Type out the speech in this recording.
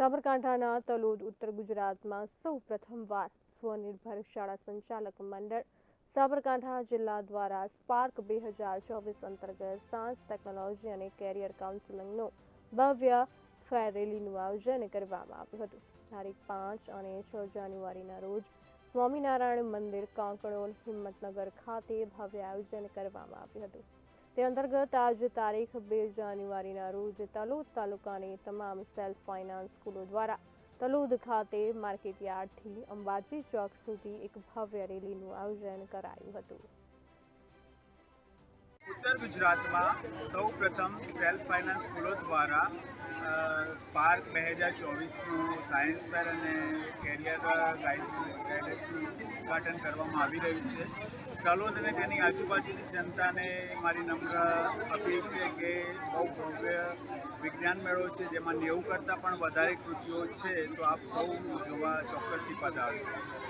સાબરકાંઠાના તલોદ, ઉત્તર ગુજરાતમાં સૌ પ્રથમવાર સ્વનિર્ભર શાળા સંચાલક મંડળ સાબરકાંઠા જિલ્લા દ્વારા સ્પાર્ક બે હજાર ચોવીસ અંતર્ગત સાયન્સ, ટેકનોલોજી અને કેરિયર કાઉન્સિલિંગનું ભવ્ય ફેર રેલીનું આયોજન કરવામાં આવ્યું હતું. તારીખ પાંચ અને છ જાન્યુઆરીના રોજ સ્વામિનારાયણ મંદિર, કાંકણોલ, હિંમતનગર ખાતે ભવ્ય આયોજન કરવામાં આવ્યું હતું. તે અંતર્ગત આજ તારીખ બે જાન્યુઆરીના રોજ તલોદ તાલુકાની તમામ સેલ્ફ ફાઇનાન્સ સ્કૂલો દ્વારા તલોદ ખાતે માર્કેટ યાર્ડથી અંબાજી ચોક સુધી એક ભવ્ય રેલીનું આયોજન કરાયું હતું. ઉત્તર ગુજરાતમાં સૌ પ્રથમ સેલ્ફ ફાઇનાન્સ સ્કૂલો દ્વારા સ્પાર્ક બે હજાર ચોવીસનું સાયન્સ ફેર અને કેરિયર ગાઈડ ગાઈડન્સનું ઉદ્ઘાટન કરવામાં આવી રહ્યું છે. તલોદ અને તેની આજુબાજુની જનતાને મારી નમ્ર અપીલ છે કે બહુ ભવ્ય વિજ્ઞાન મેળો છે, જેમાં નેવું કરતાં પણ વધારે કૃતિઓ છે, તો આપ સૌ જોવા ચોક્કસથી પધારશો.